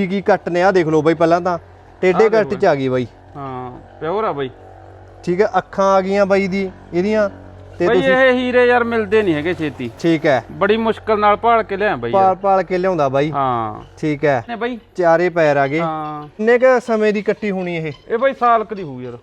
ਕੀ ਕੀ ਕੱਟ ਨੇ ਆ ਦੇਖ ਲਓ ਬਾਈ ਪਹਿਲਾਂ ਤਾਂ। ਟੇਡੇ ਕੱਟ ਚ ਆ ਗਈ ਬਾਈ। ਹਾਂ ਪਿਓਰ ਆ ਬਾਈ। ਠੀਕ ਹੈ ਅੱਖਾਂ ਆ ਗਈਆਂ ਬਾਈ ਦੀ ਇਹਦੀਆਂ। ਤੇ ਬਾਈ ਇਹ ਹੀਰੇ ਯਾਰ ਮਿਲਦੇ ਨਹੀਂ ਹੈਗੇ ਛੇਤੀ। ਠੀਕ ਹੈ। ਬੜੀ ਮੁਸ਼ਕਲ ਨਾਲ ਭਾਲ ਕੇ ਲਿਆ ਬਾਈ ਪਾਲ ਯਾਰ। ਪਾਲ ਕੇ ਲਿਆਉਂਦਾ ਬਾਈ। ਹਾਂ। ਠੀਕ ਹੈ। ਨੇ ਬਾਈ। ਚਾਰੇ ਪੈਰ ਆ ਗਏ। ਹਾਂ। ਕਿੰਨੇ ਕ ਸਮੇਂ ਦੀ ਕੱਟੀ ਹੋਣੀ ਇਹ? ਇਹ ਬਾਈ ਸਾਲ ਕਦੀ ਹੋਊ ਯਾਰ।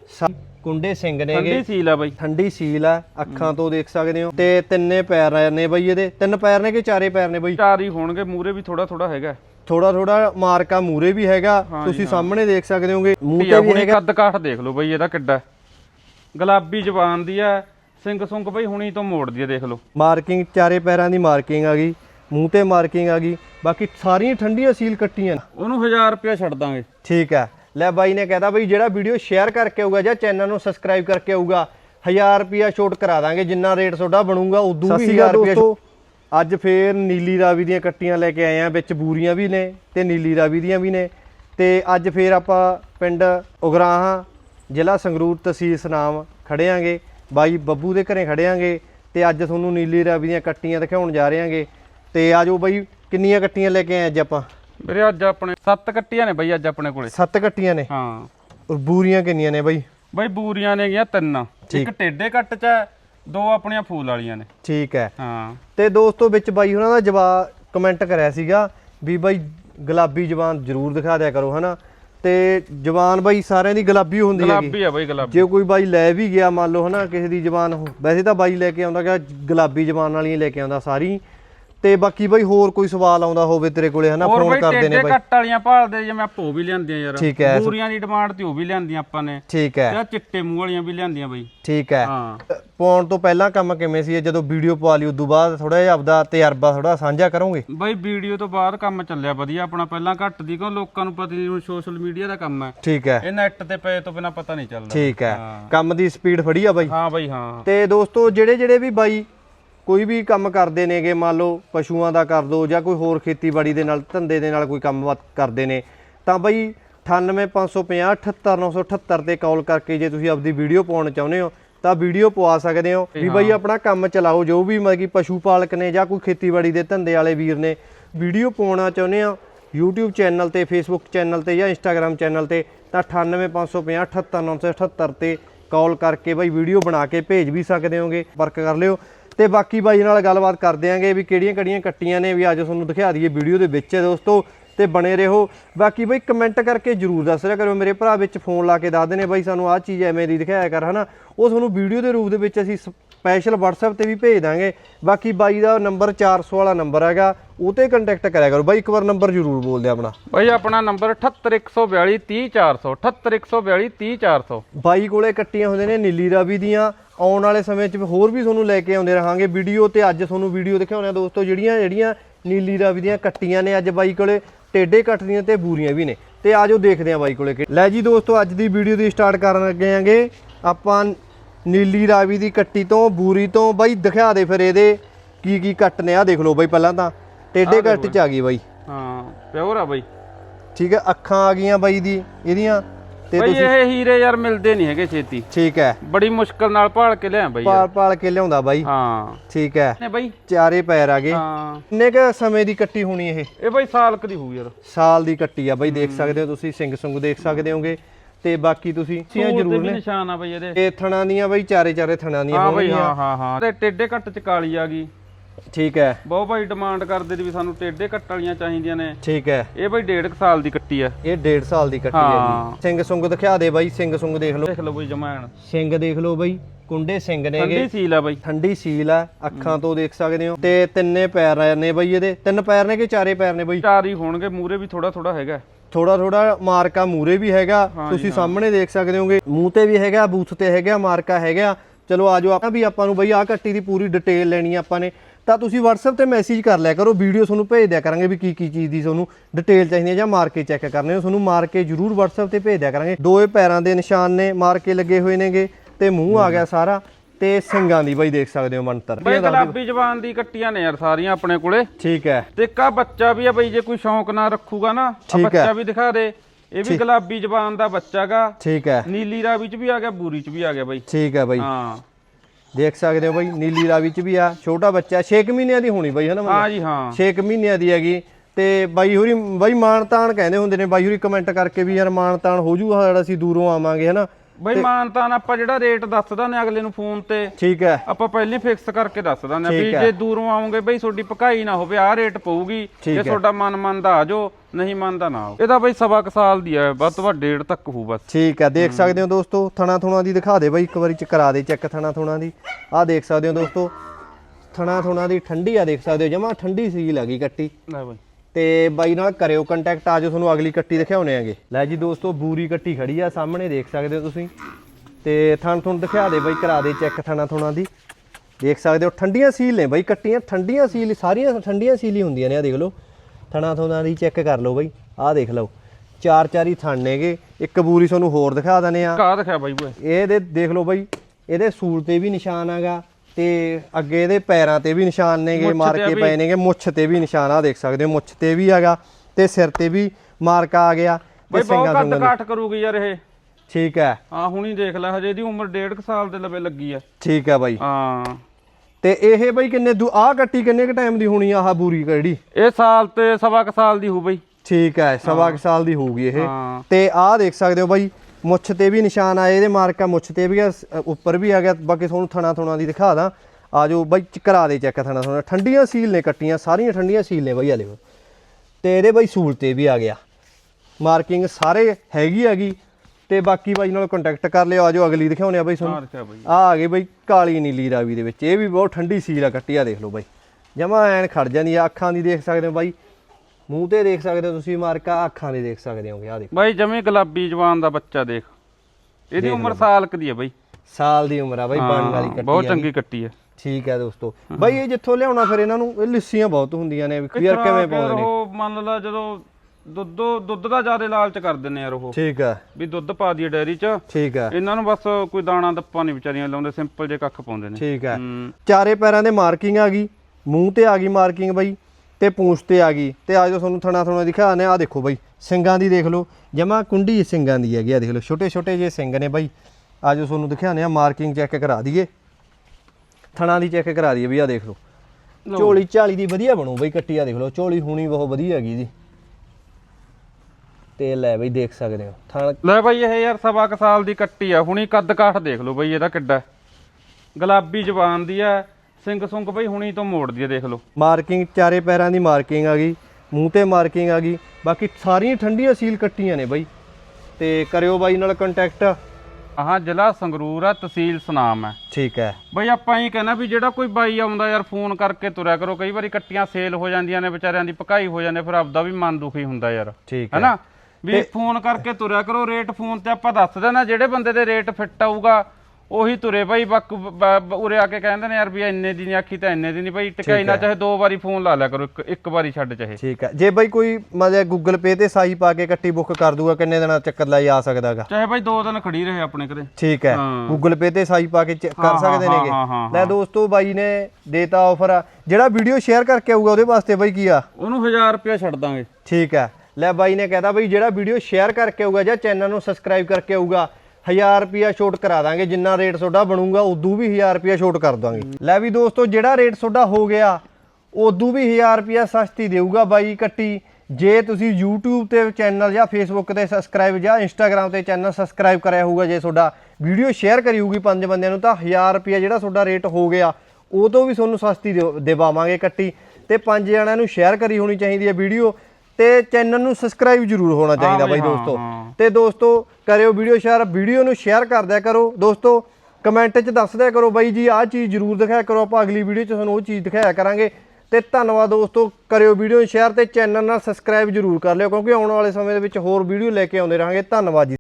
ਕੁੰਡੇ ਸਿੰਘ ਨੇਗੇ। ਠੰਡੀ ਸੀਲ ਆ ਬਾਈ। ਠੰਡੀ ਸੀਲ ਆ। ਅੱਖਾਂ ਤੋਂ ਦੇਖ ਸਕਦੇ ਹੋ। ਤੇ ਤਿੰਨੇ ਪੈਰ ਨੇ ਬਾਈ ਇਹਦੇ। ਤਿੰਨ ਪੈਰ ਨੇ ਕਿ ਚਾਰੇ ਪੈਰ ਨੇ ਬਾਈ? ਚਾਰ ਹੀ ਹੋਣਗੇ। ਮੂਰੇ ਵੀ ਥੋੜਾ ਥੋੜਾ ਹੈਗਾ। ਥੋੜਾ ਥੋੜਾ ਮਾਰਕਾ ਮੂਰੇ ਵੀ ਹੈਗਾ ਤੁਸੀਂ ਸਾਹਮਣੇ ਦੇਖ ਸਕਦੇ ਹੋਗੇ ਮੂੰਹ ਤੇ ਵੀ ਹੈਗਾ। ਕੱਦ ਕਾਠ ਦੇਖ ਲਓ ਬਾਈ ਇਹਦਾ ਕਿੱਡਾ। ਗੁਲਾਬੀ ਜ਼ਬਾਨ ਦੀ ਆ ਸਿੰਘ ਸੁੰਗ ਬਾਈ ਹੁਣੀ ਤੋਂ ਮੋੜਦੀ ਆ ਦੇਖ ਲਓ। ਮਾਰਕਿੰਗ ਚਾਰੇ ਪੈਰਾਂ ਦੀ ਮਾਰਕਿੰਗ ਆ ਗਈ ਮੂੰਹ ਤੇ ਮਾਰਕਿੰਗ ਆ ਗਈ ਬਾਕੀ ਸਾਰੀਆਂ ਠੰਡੀਆਂ ਸੀਲ ਕੱਟੀਆਂ। ਉਹਨੂੰ 1000 ਰੁਪਇਆ ਛੱਡ ਦਾਂਗੇ। ਠੀਕ ਹੈ ਲੈ ਬਾਈ ਨੇ ਕਹਿਤਾ ਬਈ ਜਿਹੜਾ ਵੀਡੀਓ ਸ਼ੇਅਰ ਕਰਕੇ ਆਊਗਾ ਜਾਂ ਚੈਨਲ ਨੂੰ ਸਬਸਕ੍ਰਾਈਬ ਕਰਕੇ ਆਊਗਾ 1000 ਰੁਪਿਆ ਛੋਟ ਕਰਾ ਦਾਂਗੇ ਜਿੰਨਾ ਰੇਟ ਤੁਹਾਡਾ ਬਣੂਗਾ ਉਦੋਂ ਵੀ 1000 ਰੁਪਿਆ ਅੱਜ ਫੇਰ ਨੀਲੀ ਰਾਵੀ ਦੀਆਂ ਕੱਟੀਆਂ ਲੈ ਕੇ ਆਏ ਆ ਵਿੱਚ ਬੂਰੀਆਂ ਵੀ ਨੇ ਤੇ ਨੀਲੀ ਰਾਵੀ ਦੀਆਂ ਵੀ ਨੇ। ਤੇ ਅੱਜ ਫੇਰ ਆਪਾਂ ਪਿੰਡ ਉਗਰਾਹਾਂ ਜ਼ਿਲ੍ਹਾ ਸੰਗਰੂਰ ਤਹਿਸੀਲ ਸਨਾਮ ਖੜਿਆਂਗੇ ਬਾਈ ਬੱਬੂ ਦੇ ਘਰੇ ਖੜਿਆਂਗੇ ਤੇ ਅੱਜ ਤੁਹਾਨੂੰ ਨੀਲੀ ਰਾਵੀ ਦੀਆਂ ਕੱਟੀਆਂ ਦਿਖਾਉਣ ਜਾ ਰਹੇਾਂਗੇ ਤੇ ਆਜੋ ਬਾਈ ਕਿੰਨੀਆਂ ਕੱਟੀਆਂ ਲੈ ਕੇ ਆਏ ਅੱਜ ਆਪਾਂ? ਵੀਰੇ ਅੱਜ ਆਪਣੇ ਸੱਤ ਕੱਟੀਆਂ ਨੇ ਬਾਈ ਅੱਜ ਆਪਣੇ ਕੋਲੇ। ਸੱਤ ਕੱਟੀਆਂ ਨੇ? ਹਾਂ। ਔਰ ਬੂਰੀਆਂ ਕਿੰਨੀਆਂ ਨੇ ਬਾਈ? ਬਾਈ ਬੂਰੀਆਂ ਨੇ ਗਿਆ ਤਿੰਨ। ਇੱਕ ਟੇਡੇ ਕੱਟ ਚ ਹੈ, ਦੋ ਆਪਣੀਆਂ ਫੂਲ ਵਾਲੀਆਂ ਨੇ। ਠੀਕ ਹੈ। ਹਾਂ। ਤੇ ਦੋਸਤੋ ਵਿੱਚ ਬਾਈ ਉਹਨਾਂ ਦਾ ਜਵਾਬ ਕਮੈਂਟ ਕਰਿਆ ਸੀਗਾ ਵੀ ਬਾਈ ਗੁਲਾਬੀ ਜ਼ਬਾਨ ਜ਼ਰੂਰ ਦਿਖਾ ਦਿਆ ਕਰੋ ਹਨਾ? ਤੇ ਜ਼ਬਾਨ ਬਾਈ ਸਾਰਿਆਂ ਦੀ ਗੁਲਾਬੀ ਹੁੰਦੀ ਹੈਗੀ। ਗੁਲਾਬੀ ਆ ਬਾਈ ਗੁਲਾਬੀ। ਜੇ ਕੋਈ ਬਾਈ ਲੈ ਵੀ ਗਿਆ ਮੰਨ ਲਓ ਹਨਾ ਕਿਸੇ ਦੀ ਜ਼ਬਾਨ ਹੋ- ਵੈਸੇ ਤਾਂ ਬਾਈ ਲੈ ਕੇ ਆਉਂਦਾ ਕਿ ਗੁਲਾਬੀ ਜ਼ਬਾਨ ਵਾਲੀਆਂ ਲੈ ਕੇ ਆਉਂਦਾ ਸਾਰੀ। ਤੇ ਬਾਕੀ ਬਾਈ ਹੋਰ ਕੋਈ ਸਵਾਲ ਆਉਂਦਾ ਹੋਵੇ ਤੇਰੇ ਕੋਲੇ ਹਨਾ? ਫੋਨ ਕਰਦੇ ਨੇ ਬਾਈ। ਕੱਟ ਵਾਲੀਆਂ ਭਾਲਦੇ ਜਿਵੇਂ ਆਪਾਂ ਉਹ ਵੀ ਲਿਆਂਦੀਆਂ ਯਾਰ। ਬੂਰੀਆਂ ਦੀ ਡਿਮਾਂਡ ਤੇ ਉਹ ਵੀ ਲਿਆਂਦੀਆਂ ਆਪਾਂ ਨੇ। ਠੀਕ ਹੈ। ਤੇ ਚਿੱਟੇ ਮੂੰਹ ਵਾਲੀਆਂ ਵੀ ਲਿਆਂਦੀਆਂ ਬਾਈ। ਠੀਕ ਹੈ। ਹਾਂ। ਪਾਉਣ ਤੋਂ ਪਹਿਲਾਂ ਕੰਮ ਕਿਵੇਂ ਸੀ ਜਦੋਂ ਵੀਡੀਓ ਪਵਾ ਲਈ ਉਦੋਂ ਬਾਅਦ ਥੋੜਾ ਜਿਹਾ ਆਪਦਾ ਤਜਰਬਾ ਥੋੜਾ ਸਾਂਝਾ ਕਰੋਗੇ? ਬਾਈ ਵੀਡੀਓ ਤੋਂ ਬਾਅਦ ਕੰਮ ਚੱਲਿਆ ਵਧੀਆ ਆਪਣਾ। ਪਹਿਲਾਂ ਘੱਟ ਦੀ ਕਿਉਂ ਲੋਕਾਂ ਨੂੰ ਪਤਾ ਨਹੀਂ ਹੁਣ ਸੋਸ਼ਲ ਮੀਡੀਆ ਦਾ ਕੰਮ ਹੈ। ਠੀਕ ਹੈ। ਇਹ ਨੈਟ ਤੇ ਪਏ ਤੋਂ ਬਿਨਾ ਪਤਾ ਨਹੀਂ ਚੱਲਦਾ। ਠੀਕ ਹਾਂ। ਕੰਮ ਦੀ ਸਪੀਡ ਫੜੀ ਆ ਬਾਈ। ਹਾਂ ਬਾਈ ਹਾਂ। ਤੇ ਦੋਸਤੋ ਜਿਹੜੇ ਜਿਹੜੇ ਵੀ ਬਾਈ ਕੋਈ ਵੀ ਕੰਮ ਕਰਦੇ ਨੇਗੇ ਮੰਨ ਲਓ ਪਸ਼ੂਆਂ ਦਾ ਕਰ ਦੋ ਜਾਂ ਕੋਈ ਹੋਰ ਖੇਤੀਬਾੜੀ ਦੇ ਨਾਲ ਧੰਦੇ ਦੇ ਨਾਲ ਕੋਈ ਕੰਮ ਕਰਦੇ ਨੇ ਤਾਂ ਬਾਈ 98550 78978 ਤੇ ਕਾਲ ਕਰਕੇ ਜੇ ਤੁਸੀਂ ਆਪਦੀ ਵੀਡੀਓ ਪਾਉਣਾ ਚਾਹੁੰਦੇ ਹੋ ਤਾਂ ਵੀਡੀਓ ਪਵਾ ਸਕਦੇ ਹੋ ਵੀ ਬਾਈ ਆਪਣਾ ਕੰਮ ਚਲਾਓ ਜੋ ਵੀ ਮਤਲਬ ਕਿ ਪਸ਼ੂ ਪਾਲਕ ਨੇ ਜਾਂ ਕੋਈ ਖੇਤੀਬਾੜੀ ਦੇ ਧੰਦੇ ਵਾਲੇ ਵੀਰ ਨੇ ਵੀਡੀਓ ਪਾਉਣਾ ਚਾਹੁੰਦੇ ਆ YouTube ਚੈਨਲ ਤੇ Facebook ਚੈਨਲ ਤੇ ਜਾਂ Instagram ਚੈਨਲ ਤੇ ਤਾਂ 98550 78978 ਤੇ ਕਾਲ ਕਰਕੇ ਬਾਈ ਵੀਡੀਓ ਬਣਾ ਕੇ ਭੇਜ ਵੀ ਸਕਦੇ ਹੋਗੇ ਵਰਕ ਕਰ ਲਿਓ। ਤੇ ਬਾਕੀ ਬਾਈ ਨਾਲ ਗੱਲਬਾਤ ਕਰਦੇ ਆਂਗੇ ਵੀ ਕਿਹੜੀਆਂ ਕਿਹੜੀਆਂ ਕੱਟੀਆਂ ਨੇ ਵੀ ਅੱਜ ਤੁਹਾਨੂੰ ਦਿਖਾ ਦਈਏ ਵੀਡੀਓ ਦੇ ਵਿੱਚ ਦੋਸਤੋ ਤੇ ਬਣੇ ਰਹੋ। ਬਾਕੀ ਬਾਈ ਕਮੈਂਟ ਕਰਕੇ ਜਰੂਰ ਦੱਸ ਰਿਹਾ ਕਰੋ ਮੇਰੇ ਭਰਾ ਵਿੱਚ ਫੋਨ ਲਾ ਕੇ ਦੱਸਦੇ ਨੇ ਬਾਈ ਸਾਨੂੰ ਆਹ ਚੀਜ਼ ਐਵੇਂ ਦੀ ਦਿਖਾਇਆ ਕਰ ਹਨਾ? ਉਹ ਤੁਹਾਨੂੰ ਵੀਡੀਓ ਦੇ ਰੂਪ ਦੇ ਵਿੱਚ ਅਸੀਂ ਸਪੈਸ਼ਲ WhatsApp ਤੇ ਵੀ ਭੇਜ ਦਾਂਗੇ। ਬਾਕੀ ਬਾਈ ਦਾ ਨੰਬਰ 400 ਵਾਲਾ ਨੰਬਰ ਹੈਗਾ ਉਹ ਤੇ ਕੰਟੈਕਟ ਕਰਿਆ ਕਰੋ। ਬਾਈ ਇੱਕ ਵਾਰ ਨੰਬਰ ਜਰੂਰ ਬੋਲ ਦੇ ਆਪਣਾ। ਬਾਈ ਆਪਣਾ ਨੰਬਰ 78142 30400 78142 30400 ਬਾਈ ਕੋਲੇ ਕੱਟੀਆਂ ਹੁੰਦੇ ਨੇ ਨੀਲੀ ਰਾਵੀ ਦੀਆਂ ਆਉਣ ਵਾਲੇ ਸਮੇਂ 'ਚ ਹੋਰ ਵੀ ਤੁਹਾਨੂੰ ਲੈ ਕੇ ਆਉਂਦੇ ਰਹਾਂਗੇ। ਵੀਡੀਓ ਤੇ ਅੱਜ ਤੁਹਾਨੂੰ ਵੀਡੀਓ ਦਿਖਾਉਣੇ ਆ ਦੋਸਤੋ ਜਿਹੜੀਆਂ ਜਿਹੜੀਆਂ ਨੀਲੀ ਰਾਵੀ ਦੀਆਂ ਕੱਟੀਆਂ ਨੇ ਅੱਜ ਬਾਈ ਕੋਲੇ ਟੇਡੇ ਕੱਟਦੀਆਂ ਤੇ ਬੂਰੀਆਂ ਵੀ ਨੇ। ਤੇ ਆਜੋ ਦੇਖਦੇ ਆ ਬਾਈ ਕੋਲੇ ਲੈ ਜੀ ਦੋਸਤੋ ਅੱਜ ਦੀ ਵੀਡੀਓ ਦੀ ਸਟਾਰਟ ਕਰਨ ਲੱਗੇ ਆਂਗੇ। ਆਪਾਂ ਨੀਲੀ ਰਾਵੀ ਦੀ ਕੱਟੀ ਤੋਂ ਬੂਰੀ ਤੋਂ ਬਾਈ ਦਿਖਾ ਦੇ ਫਿਰ ਇਹਦੇ ਕੀ ਕੀ ਕੱਟ ਨੇ ਆ। ਦੇਖ ਲਓ ਬਾਈ ਪਹਿਲਾਂ ਤਾਂ। ਟੇਡੇ ਕੱਟ 'ਚ ਆ ਗਈ ਬਾਈ। ਹਾਂ ਪਿਓਰ ਆ ਬਾਈ। ਠੀਕ ਹੈ ਅੱਖਾਂ ਆ ਗਈਆਂ ਬਾਈ ਦੀ ਇਹਦੀਆਂ। ਤੇ ਬਾਈ ਤੁਸੀਂ ਇਹ ਹੀਰੇ ਯਾਰ ਮਿਲਦੇ ਨਹੀਂ ਹੈਗੇ ਛੇਤੀ। ਠੀਕ ਹੈ। ਬੜੀ ਮੁਸ਼ਕਲ ਨਾਲ ਭਾਲ ਕੇ ਲਿਆ ਬਾਈ। ਪਾਲ ਪਾਲ ਕੇ ਲਿਆਉਂਦਾ ਬਾਈ। ਹਾਂ। ਠੀਕ ਹੈ। ਨੇ ਬਾਈ। ਚਾਰੇ ਪੈਰ ਆ ਗਏ। ਹਾਂ। ਕਿੰਨੇ ਕ ਸਮੇਂ ਦੀ ਕੱਟੀ ਹੋਣੀ ਇਹ? ਇਹ ਬਾਈ ਸਾਲ ਕਦੀ ਹੋਊ ਯਾਰ। ਸਾਲ ਦੀ ਕੱਟੀ ਆ ਬਾਈ ਦੇਖ ਸਕਦੇ ਹੋ ਤੁਸੀਂ ਸਿੰਘ ਸੁੰਗ ਦੇਖ ਸਕਦੇ ਹੋਗੇ। ਤੇ ਬਾਕੀ ਤੁਸੀਂ ਸੀਆਂ ਸੂਰ ਤੇ ਜ਼ਰੂਰ ਵੀ ਨੇ। ਨਿਸ਼ਾਨ ਆ ਬਾਈ ਇਹਦੇ। ਤੇ ਥਣਾ ਦੀਆਂ ਬਾਈ ਚਾਰੇ ਚਾਰੇ ਥਣਾ ਦੀਆਂ ਹਾਂ ਬਾਈ ਹਾਂ ਹਾਂ ਤੇ ਟੇਡੇ ਕੱਟ ਚ ਕਾਲੀ ਆ ਗਈ। ਠੀਕ ਹੈ। ਬਹੁਤ ਬਾਈ ਡਿਮਾਂਡ ਕਰਦੇ ਦੀ ਵੀ ਸਾਨੂੰ ਟੇਡੇ ਕੱਟ ਵਾਲੀਆਂ ਚਾਹੀਦੀਆਂ ਨੇ। ਠੀਕ ਹੈ। ਇਹ ਬਾਈ ਡੇਢ ਕੁ ਸਾਲ ਦੀ ਕੱਟੀ ਆ। ਇਹ 1.5 ਸਾਲ ਦੀ ਕੱਟੀ ਹੈ ਹਾਂ। ਜੀ ਸਿੰਘ ਸੁੰਗ ਦਿਖਾ ਦੇ ਬਾਈ ਸਿੰਘ ਸੁੰਗ ਦੇਖ ਲਓ। ਦੇਖ ਲਓ ਬਾਈ ਜਮਾਨ ਸਿੰਘ ਦੇਖ ਲਓ ਬਾਈ ਕੁੰਡੇ ਸਿੰਘ ਨੇਗੇ। ਠੰਡੀ ਸੀਲ ਆ ਬਾਈ। ਠੰਡੀ ਸੀਲ ਆ ਅੱਖਾਂ ਤੋਂ ਦੇਖ ਸਕਦੇ ਹੋ। ਤੇ ਤਿੰਨੇ ਪੈਰ ਨੇ ਬਾਈ ਇਹਦੇ। ਤਿੰਨ ਪੈਰ ਨੇ ਕਿ ਚਾਰੇ ਪੈਰ ਨੇ ਬਾਈ? ਚਾਰ ਹੀ ਹੋਣਗੇ ਮੂਰੇ ਵੀ ਥੋੜਾ ਥੋੜਾ ਹੈਗਾ। ਥੋੜਾ ਥੋੜਾ ਮਾਰਕਾ ਮੂਰੇ ਵੀ ਹੈਗਾ। ਤੁਸੀਂ ਸਾਹਮਣੇ ਦੇਖ ਸਕਦੇ ਹੋਗੇ। ਮੂੰਹ ਤੇ ਵੀ ਹੈਗਾ ਬੂਥ ਤੇ ਹੈਗਾ ਮਾਰਕਾ ਹੈਗਾ। ਚਲੋ ਆਜੋ ਆਪਾਂ ਵੀ ਆਪਾਂ ਨੂੰ ਬਈ ਆਹ ਕੱਟੀ ਦੀ ਪੂਰੀ ਡਿਟੇਲ ਲੈਣੀ ਆ ਆਪਾਂ ਨੇ। ਤਾਂ ਤੁਸੀਂ WhatsApp ਤੇ ਮੈਸੇਜ ਕਰ ਲਿਆ ਕਰੋ ਵੀਡੀਓ ਤੁਹਾਨੂੰ ਭੇਜ ਦਿਆ ਕਰਾਂਗੇ ਵੀ ਕੀ ਕੀ ਚੀਜ਼ ਦੀ ਤੁਹਾਨੂੰ ਡਿਟੇਲ ਚਾਹੀਦੀ ਹੈ ਜਾਂ ਮਾਰ ਕੇ ਚੈੱਕ ਕਰਨੇ ਹੋ। ਤੁਹਾਨੂੰ ਮਾਰ ਕੇ ਜਰੂਰ WhatsApp ਤੇ ਭੇਜ ਦਿਆ ਕਰਾਂਗੇ। ਦੋਏ ਪੈਰਾਂ ਦੇ ਨਿਸ਼ਾਨ ਨੇ ਮਾਰ ਕੇ ਲੱਗੇ ਹੋਏ ਨੇਗੇ ਤੇ ਮੂੰਹ ਆ ਗਿਆ ਸਾਰਾ ਤੇ ਸਿੰਘਾਂ ਦੀ ਬਈ ਦੇਖ ਸਕਦੇ ਹੋ ਮੰਤਰ। ਬਾਈ ਗੁਲਾਬੀ ਜ਼ਬਾਨ ਦੀ ਕੱਟੀਆਂ ਨੇ ਯਾਰ ਸਾਰੀਆਂ ਆਪਣੇ ਕੋਲੇ। ਠੀਕ ਹੈ। ਤੇ ਆਹ ਬੱਚਾ ਵੀ ਆ ਬਈ ਜੇ ਕੋਈ ਸ਼ੌਂਕ ਨਾ ਰੱਖੂਗਾ ਨਾ। ਬੱਚਾ ਵੀ ਦਿਖਾ ਦੇ। ਇਹ ਵੀ ਗੁਲਾਬੀ ਜ਼ਬਾਨ ਦਾ ਬੱਚਾਗਾ ਠੀਕ ਹੈ। ਨੀਲੀ ਰਾਵੀ ਚ ਵੀ ਆ ਗਿਆ ਬੂਰੀ ਚ ਵੀ ਆ ਗਿਆ ਬਾਈ। ਠੀਕ ਹੈ ਬਈ। ਹਾਂ। ਦੇਖ ਸਕਦੇ ਹੋ ਬਈ ਨੀਲੀ ਰਾਵੀ ਚ ਵੀ ਆ ਛੋਟਾ ਬੱਚਾ 6 ਮਹੀਨਿਆਂ ਦੀ ਹੋਣੀ ਬਈ ਹਨਾ ਹਾਂ ਜੀ ਹਾਂ। 6 ਮਹੀਨਿਆਂ ਦੀ ਹੈਗੀ। ਤੇ ਬਾਈ ਹੋਰੀ ਬਾਈ ਮਾਨਤਾਨ ਕਹਿੰਦੇ ਹੁੰਦੇ ਨੇ ਬਾਈ ਹੋਰੀ ਕਮੈਂਟ ਕਰਕੇ ਵੀ ਯਾਰ ਮਾਨਤਾਨ ਹੋ ਜੂਗਾ ਜਿਹੜਾ ਅਸੀਂ ਦੂਰੋਂ ਆਵਾਂਗੇ ਹਨਾ? ਬਈ ਮਾਨਤਾਨ ਆਪਾਂ ਜਿਹੜਾ ਰੇਟ ਦੱਸਦਾ ਨੇ ਅਗਲੇ ਨੂੰ ਫੋਨ ਤੇ ਠੀਕ ਹੈ। ਆਪਾਂ ਪਹਿਲੇ ਫਿਕਸ ਕਰਕੇ ਦੱਸ ਦਿੰਦੇ ਆ ਵੀ। ਜੇ ਦੂਰੋਂ ਆਉਂਗੇ ਬਈ ਤੁਹਾਡੀ ਪਕਾਈ ਨਾ ਹੋਵੇ ਆਹ ਰੇਟ ਪਊਗੀ ਜੇ। ਤੁਹਾਡਾ ਮਨ ਮੰਨਦਾ ਆ ਜਾਓ ਨਹੀਂ ਮੰਨਦਾ ਨਾ ਆਓ। ਇਹਦਾ ਬਈ ਸਵਾ ਕੁ ਸਾਲ ਦੀ ਹੈ ਵੱਧ ਤੋਂ ਵੱਧ ਡੇਢ ਤੱਕ ਹੋਊ ਬਸ। ਠੀਕ ਹੈ ਦੇਖ ਸਕਦੇ ਹੋ ਦੋਸਤੋ ਥਣਾ ਥੁਣਾ ਦੀ ਦਿਖਾ ਦੇ ਬਾਈ ਇੱਕ ਵਾਰੀ ਚ ਕਰਾ ਦੇ ਚੈੱਕ ਥਣਾ ਥੁਣਾ ਦੀ। ਆਹ ਦੇਖ ਸਕਦੇ ਹੋ ਦੋਸਤੋ ਥਣਾ ਥੁਣਾ ਦੀ ਠੰਡੀ ਆ ਦੇਖ ਸਕਦੇ ਹੋ ਜਮਾ ਠੰਡੀ ਸੀ ਲੱਗੀ ਕੱਟੀ। ਲੈ ਬਈ। ਤੇ ਬਾਈ ਨਾਲ ਕਰਿਓ ਕੰਟੈਕਟ ਆਜੋ ਤੁਹਾਨੂੰ ਅਗਲੀ ਕੱਟੀ ਦਿਖਾਉਣੇ ਆਂਗੇ। ਲੈ ਜੀ ਦੋਸਤੋ ਬੂਰੀ ਕੱਟੀ ਖੜੀ ਆ ਸਾਹਮਣੇ ਦੇਖ ਸਕਦੇ ਹੋ ਤੁਸੀਂ। ਤੇ ਥਣ ਤੁਹਾਨੂੰ ਦਿਖਾ ਦੇ ਬਾਈ ਕਰਾ ਦੇ ਚੈੱਕ ਥਣਾ ਥੁਣਾ ਦੀ। ਦੇਖ ਸਕਦੇ ਹੋ ਠੰਡੀਆਂ ਸੀਲ ਨੇ ਬਾਈ ਕੱਟੀਆਂ ਠੰਡੀਆਂ ਸੀਲ ਸਾਰੀਆਂ ਠੰਡੀਆਂ ਸੀਲ ਹੀ ਹੁੰਦੀਆਂ ਨੇ ਆ ਦੇਖ ਲਓ। ਥਣਾ ਥੁਣਾ ਦੀ ਚੈੱਕ ਕਰ ਲਓ ਬਾਈ ਆਹ ਦੇਖ ਲਓ। ਚਾਰ ਚਾਰ ਹੀ ਥਣ ਨੇਗੇ ਇੱਕ ਬੂਰੀ ਤੁਹਾਨੂੰ ਹੋਰ ਦਿਖਾ ਦਨੇ ਆ। ਕਾ ਦਿਖਿਆ ਬਾਈ ਇਹਦੇ ਦੇਖ ਲਓ ਬਾਈ ਇਹਦੇ ਸੂਲ ਤੇ ਵੀ ਨਿਸ਼ਾਨ ਹੈਗਾ। ਤੇ ਅੱਗੇ ਇਹਦੇ ਪੈਰਾਂ ਤੇ ਵੀ ਨਿਸ਼ਾਨ ਨੇਗੇ ਮਾਰ ਕੇ ਪਏ ਨੇਗੇ ਮੁੱਛ ਤੇ ਵੀ ਨਿਸ਼ਾਨ ਆ ਦੇਖ ਸਕਦੇ ਹੋ ਮੁੱਛ ਤੇ ਵੀ ਹੈਗਾ ਤੇ ਸਿਰ ਤੇ ਵੀ ਮਾਰਕ ਆ ਗਿਆ। ਬਈ ਬਹੁਤ ਘੱਟ ਕਾਠ ਕਰੂਗੀ ਯਾਰ ਇਹ। ਠੀਕ ਹੈ। ਆ ਹੁਣੀ ਦੇਖ ਲੈ ਹਜੇ ਇਹਦੀ ਉਮਰ ਡੇਢ ਕੁ ਸਾਲ ਦੇ ਲਵੇ ਲੱਗੀ ਆ। ਠੀਕ ਹੈ ਬਾਈ। ਹਾਂ। ਤੇ ਇਹ ਬਾਈ ਕਿੰਨੇ ਦੂ ਆਹ ਕੱਟੀ ਕਿੰਨੇ ਕ ਟਾਈਮ ਦੀ ਹੋਣੀ ਆ ਆਹ ਬੂਰੀ ਕਿਹੜੀ? ਇਹ ਸਾਲ ਤੇ ਸਵਾ ਕੁ ਸਾਲ ਦੀ ਹੋਊ ਬਈ। ਠੀਕ ਹੈ ਸਵਾ ਕੁ ਸਾਲ ਦੀ ਹੋਊਗੀ ਇਹ। ਹਾਂ। ਤੇ ਆਹ ਦੇਖ ਸਕਦੇ ਹੋ ਬਾਈ ਮੁੱਛ ਤੇ ਵੀ ਨਿਸ਼ਾਨ ਆਏ ਇਹਦੇ ਮਾਰਕਾ ਮੁੱਛ ਤੇ ਵੀ ਆ ਉੱਪਰ ਵੀ ਆ ਗਿਆ। ਬਾਕੀ ਤੁਹਾਨੂੰ ਥਣਾ ਥੁਣਾ ਦੀ ਦਿਖਾ ਦਾਂ। ਆਜੋ ਬਾਈ ਕਰਾ ਦੇ ਚੈੱਕ ਥਣਾ ਥੁਣਾ। ਠੰਡੀਆਂ ਸੀਲ ਨੇ ਕੱਟੀਆਂ ਸਾਰੀਆਂ ਠੰਡੀਆਂ ਸੀਲ ਨੇ ਬਾਈ ਹਲੇ ਤੇ ਇਹਦੇ ਬਾਈ ਸੂਲ ਤੇ ਵੀ ਆ ਗਿਆ। ਮਾਰਕਿੰਗ ਸਾਰੇ ਹੈਗੀ ਹੈਗੀ। ਤੇ ਬਾਕੀ ਬਾਈ ਨਾਲ ਕੰਟੈਕਟ ਕਰ ਲਿਓ। ਆਜੋ ਅਗਲੀ ਦਿਖਾਉਣੇ ਆ ਬਾਈ ਤੁਹਾਨੂੰ। ਆ ਆ ਗਈ ਬਾਈ ਕਾਲੀ ਨੀਲੀ ਰਾਵੀ ਦੇ ਵਿੱਚ। ਇਹ ਵੀ ਬਹੁਤ ਠੰਡੀ ਸੀਲ ਆ ਕੱਟੀ ਆ ਦੇਖ ਲਓ ਬਾਈ। ਜਮਾ ਐਨ ਖੜ ਜਾਂਦੀ ਆ ਅੱਖਾਂ ਦੀ ਦੇਖ ਸਕਦੇ ਹੋ ਬਾਈ। ਮੂੰਹ ਤੇ ਦੇਖ ਸਕਦੇ ਹੋ ਤੁਸੀਂ ਮਾਰਕਾ ਅੱਖਾਂ ਦੀ ਦੇਖ ਸਕਦੇ ਹੋਗੇ ਆ ਦੇਖੋ। ਬਾਈ ਜਮੇ ਗੁਲਾਬੀ ਜਵਾਨ ਦਾ ਬੱਚਾ ਦੇਖ। ਇਹਦੀ ਉਮਰ ਸਾਲ ਕੁ ਦੀ ਹੈ ਬਈ। ਸਾਲ ਦੀ ਉਮਰ ਆ ਬਾਈ ਬਣਨ ਵਾਲੀ ਕੱਟੀ ਬਹੁਤ ਆ ਚੰਗੀ ਕੱਟੀ ਹੈ। ਠੀਕ ਹੈ ਦੋਸਤੋ। ਬਾਈ ਇਹ ਜਿੱਥੋਂ ਲਿਆਉਣਾ ਫਿਰ ਇਹਨਾਂ ਨੂੰ ਇਹ ਲਿੱਸੀਆਂ ਬਹੁਤ ਹੁੰਦੀਆਂ ਨੇ ਵੀ ਯਾਰ ਕਿਵੇਂ ਪਾਉਂਦੇ ਨੇ। ਉਹ ਮੰਨ ਲਾ ਜਦੋਂ ਦੁੱਧ ਦੁੱਧ ਦਾ ਜ਼ਿਆਦਾ ਲਾਲਚ ਕਰ ਦਿੰਦੇ ਯਾਰ ਉਹ। ਠੀਕ ਹੈ ਵੀ ਦੁੱਧ ਪਾ ਦਈਏ ਡੈਰੀ 'ਚ। ਠੀਕ ਹੈ ਇਹਨਾਂ ਨੂੰ ਬਸ ਕੋਈ ਦਾਣਾ ਦੱਪਾ ਨਹੀਂ ਵਿਚਾਰੀਆਂ ਲਾਉਂਦੇ ਸਿੰਪਲ ਜੇ ਕੱਖ ਪਾਉਂਦੇ ਨੇ। ਠੀਕ ਹੂੰ। ਚਾਰੇ ਪੈਰਾਂ ਦੇ ਮਾਰਕਿੰਗ ਆ ਗਈ ਮੂੰਹ ਤੇ ਆ ਗਈ ਮਾਰਕਿੰਗ ਬਾਈ। ਤੇ ਪੂੰਛ ਤੇ ਆ ਗਈ। ਤੇ ਆਜੋ ਤੁਹਾਨੂੰ ਥਣਾ ਥਣਾ ਦਿਖਾਣੇ ਆ ਦੇਖੋ ਬਾਈ ਸਿੰਗਾਂ ਦੀ ਦੇਖ ਲਓ। ਜਮਾ ਕੁੰਡੀ ਸਿੰਗਾਂ ਦੀ ਹੈਗੀ ਆ ਦੇਖ ਲਓ। ਛੋਟੇ ਛੋਟੇ ਜਿਹੇ ਸਿੰਗ ਨੇ ਬਾਈ। ਆਜੋ ਤੁਹਾਨੂੰ ਦਿਖਾਣੇ ਆ ਮਾਰਕਿੰਗ ਚੈੱਕ ਕਰਾ ਦਈਏ। ਥਣਾ ਦੀ ਚੈੱਕ ਕਰਾ ਦਈਏ ਵੀ ਆ ਦੇਖ ਲਓ। ਝੋਲੀ ਝਾਲੀ ਦੀ ਵਧੀਆ ਬਣੂ ਬਈ ਕੱਟੀ ਆ ਦੇਖ ਲਓ। ਝੋਲੀ ਹੁਣੀ ਬਹੁਤ ਵਧੀਆ ਹੈਗੀ ਜੀ। ਤੇ ਲੈ ਬਈ ਦੇਖ ਸਕਦੇ ਹੋ। ਥਣ ਲੈ ਬਾਈ ਇਹ ਯਾਰ ਸਵਾ ਕੁ ਸਾਲ ਦੀ ਕੱਟੀ ਆ। ਹੁਣੀ ਕੱਦ ਕਾਠ ਦੇਖ ਲਓ ਬਈ ਇਹਦਾ ਕਿੱਡਾ। ਗੁਲਾਬੀ ਜ਼ਬਾਨ ਦੀ ਆ। ਸਿੰਘ ਸੁੰਗ ਬਈ ਹੁਣੀ ਤੋਂ ਮੋੜਦੀ ਆ ਦੇਖ ਲਓ। ਮਾਰਕਿੰਗ ਚਾਰੇ ਪੈਰਾਂ ਦੀ ਮਾਰਕਿੰਗ ਆ ਗਈ ਮੂੰਹ ਤੇ ਮਾਰਕਿੰਗ ਆ ਗਈ ਬਾਕੀ ਸਾਰੀਆਂ ਠੰਡੀਆਂ ਸੀਲ ਕੱਟੀਆਂ ਨੇ ਬਾਈ। ਤੇ ਕਰਿਓ ਬਾਈ ਨਾਲ ਕੰਟੈਕਟ ਆਹ ਜ਼ਿਲ੍ਹਾ ਸੰਗਰੂਰ ਆ ਤਹਿਸੀਲ ਸੁਨਾਮ ਹੈ ਠੀਕ ਹੈ। ਬਈ ਆਪਾਂ ਹੀ ਕਹਿਣਾ ਵੀ ਜਿਹੜਾ ਕੋਈ ਬਾਈ ਆਉਂਦਾ ਯਾਰ ਫੋਨ ਕਰਕੇ ਤੁਰਿਆ ਕਰੋ ਕਈ ਵਾਰੀ ਕੱਟੀਆਂ ਸੇਲ ਹੋ ਜਾਂਦੀਆਂ ਨੇ ਵਿਚਾਰਿਆਂ ਦੀ ਪਕਾਈ ਹੋ ਜਾਂਦੇ ਫਿਰ ਆਪਦਾ ਵੀ ਮਨ ਦੁਖੀ ਹੁੰਦਾ ਯਾਰ। ਠੀਕ ਹੈ। ਹੈਨਾ ਵੀ ਫੋਨ ਕਰਕੇ ਤੁਰਿਆ ਕਰੋ ਰੇਟ ਫੋਨ ਤੇ ਆਪਾਂ ਦੱਸ ਦੇਣਾ ਜਿਹੜੇ ਬੰਦੇ ਦੇ ਰੇਟ ਫਿੱਟ ਆਊਗਾ ਉਹੀ ਤੁਰੇ ਬਾਈ ਬੱਕ ਬ- ਉਰੇ ਆ ਕੇ ਕਹਿੰਦੇ ਨੇ ਯਾਰ ਵੀ ਇੰਨੇ ਦੀ ਨਹੀਂ ਆਖੀ ਤਾਂ ਇੰਨੇ ਦੀ ਨਹੀਂ ਬਾਈ ਟਿਕਾਈ ਨਾ ਚਾਹੇ ਦੋ ਵਾਰੀ ਫੋਨ ਲਾ ਲਿਆ ਕਰੋ ਇੱਕ ਇੱਕ ਵਾਰੀ ਛੱਡ ਚਾਹੇ। ਠੀਕ ਹੈ। ਜੇ ਬਾਈ ਕੋਈ ਮਤਲਬ ਗੂਗਲ ਪੇ ਤੇ ਸਾਈ ਪਾ ਕੇ ਕੱਟੀ ਬੁੱਕ ਕਰ ਦੂਗਾ ਕਿੰਨੇ ਦਿਨਾਂ ਚੱਕਰ ਲਈ ਆ ਸਕਦਾਗਾ ਚਾਹੇ ਬਾਈ ਦੋ ਦਿਨ ਖੜੀ ਰਹੇ ਆਪਣੇ ਘਰੇ। ਠੀਕ ਹੈ। ਹਾਂ। ਗੂਗਲ ਪੇ ਤੇ ਸਾਈ ਪਾ ਕੇ ਕਰ ਹਾਂ, ਸਕਦੇ ਹਾਂ, ਨੇਗੇ। ਹਾਂ, ਹਾਂ, ਲੈ ਦੋਸਤੋ ਬਾਈ ਨੇ ਦੇਤਾ ਆਫਰ ਜਿਹੜਾ ਵੀਡੀਓ ਸ਼ੇਅਰ ਕਰਕੇ ਆਊਗਾ ਉਹਦੇ ਵਾਸਤੇ ਬਾਈ ਕੀ ਆ? ਉਹਨੂੰ 1000 ਰੁਪਇਆ ਛੱਡ ਦਾਂਗੇ। ਠੀਕ ਹੈ। ਲੈ ਬਾਈ ਨੇ ਕਹਿਤਾ ਬਈ ਜਿਹੜਾ ਵੀਡੀਓ ਸ਼ੇਅਰ ਕਰਕੇ ਆਊਗਾ ਜਾਂ ਚੈਨਲ ਨੂੰ ਸਬਸਕ੍ਰਾਈਬ ਕਰਕੇ ਆਊਗਾ 1000 ਰੁਪਿਆ ਛੋਟ ਕਰਾ ਦਾਂਗੇ, ਜਿੰਨਾ ਰੇਟ ਤੁਹਾਡਾ ਬਣੂਗਾ, ਉਦੋਂ ਵੀ 1000 ਰੁਪਿਆ ਛੋਟ ਕਰ ਦਾਂਗੇ। ਲੈ ਵੀ ਦੋਸਤੋ, ਜਿਹੜਾ ਰੇਟ ਤੁਹਾਡਾ ਹੋ ਗਿਆ, ਉਦੋਂ ਵੀ 1000 ਰੁਪਿਆ ਸਸਤੀ ਦੇਊਗਾ ਬਾਈ ਕੱਟੀ। ਜੇ ਤੁਸੀਂ YouTube ਤੇ ਚੈਨਲ ਜਾਂ Facebook ਤੇ ਸਬਸਕ੍ਰਾਈਬ ਜਾਂ Instagram ਤੇ ਚੈਨਲ ਸਬਸਕ੍ਰਾਈਬ ਕਰਿਆ ਹੋਊਗਾ, ਜੇ ਤੁਹਾਡਾ ਵੀਡੀਓ ਸ਼ੇਅਰ ਕਰੀ ਹੋਊਗੀ ਪੰਜ ਬੰਦਿਆਂ ਨੂੰ, ਤਾਂ 1000 ਰੁਪਿਆ ਜਿਹੜਾ ਤੁਹਾਡਾ ਰੇਟ ਹੋ ਗਿਆ ਉਹ ਤੋਂ ਵੀ ਤੁਹਾਨੂੰ ਸਸਤੀ ਦਿਓ- ਦੇਵਾਵਾਂਗੇ ਕੱਟੀ। ਤੇ ਪੰਜ ਜਣਿਆਂ ਨੂੰ ਸ਼ੇਅਰ ਕਰੀ ਹੋਣੀ ਚਾਹੀਦੀ ਹੈ ਵੀਡੀਓ ਤੇ ਚੈਨਲ ਨੂੰ ਸਬਸਕ੍ਰਾਈਬ ਜ਼ਰੂਰ ਹੋਣਾ ਚਾਹੀਦਾ ਬਈ, ਦੋਸਤੋ। ਤੇ ਦੋਸਤੋ ਕਰਿਓ ਵੀਡੀਓ ਸ਼ੇਅਰ ਵੀਡੀਓ ਨੂੰ ਸ਼ੇਅਰ ਕਰ ਦਿਆ ਕਰੋ। ਦੋਸਤੋ ਕਮੈਂਟ 'ਚ ਦੱਸ ਦਿਆ ਕਰੋ ਬਾਈ ਜੀ ਆਹ ਚੀਜ਼ ਜ਼ਰੂਰ ਦਿਖਾਇਆ ਕਰੋ ਆਪਾਂ ਅਗਲੀ ਵੀਡੀਓ 'ਚ ਤੁਹਾਨੂੰ ਉਹ ਚੀਜ਼ ਦਿਖਾਇਆ ਕਰਾਂਗੇ। ਤੇ ਧੰਨਵਾਦ ਦੋਸਤੋ ਕਰਿਓ ਵੀਡੀਓ ਸ਼ੇਅਰ ਤੇ ਚੈਨਲ ਨਾਲ ਸਬਸਕ੍ਰਾਈਬ ਜ਼ਰੂਰ ਕਰ ਲਿਓ ਕਿਉਂਕਿ ਆਉਣ ਵਾਲੇ ਸਮੇਂ ਦੇ ਵਿੱਚ ਹੋਰ ਵੀਡੀਓ ਲੈ ਕੇ ਆਉਂਦੇ ਰਹਾਂਗੇ। ਧੰਨਵਾਦ